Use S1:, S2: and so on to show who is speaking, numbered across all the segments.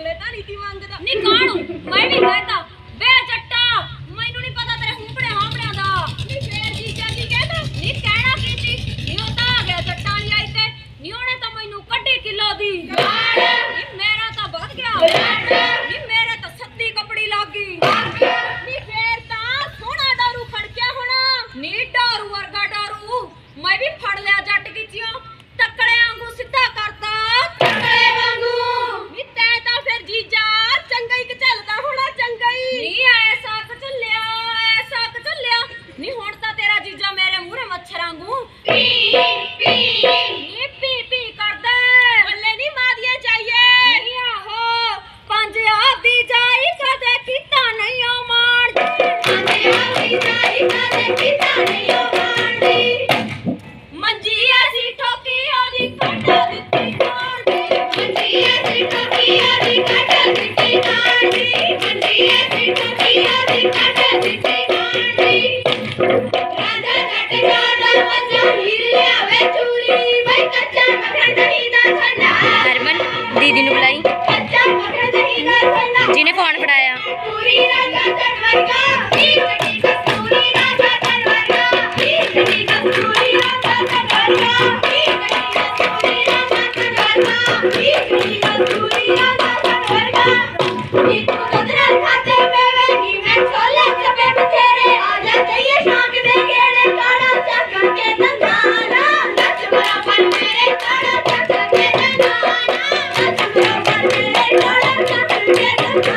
S1: ਨਿਕਲੇ ਤਾਂ ਨਹੀਂ ਦੀ। ਮੰਗਦਾ ਨਹੀਂ
S2: ਕਾਣੂ? ਮੈਂ ਵੀ ਕਹਤਾ।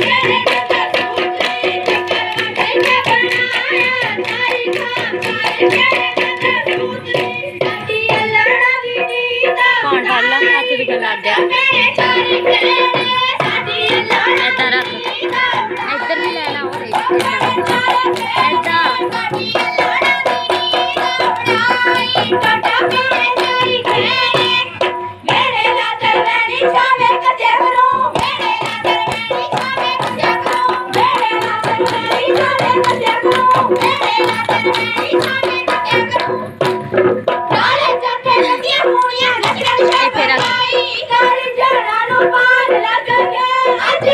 S2: Thank you.
S1: कुर्बान लग के
S2: अज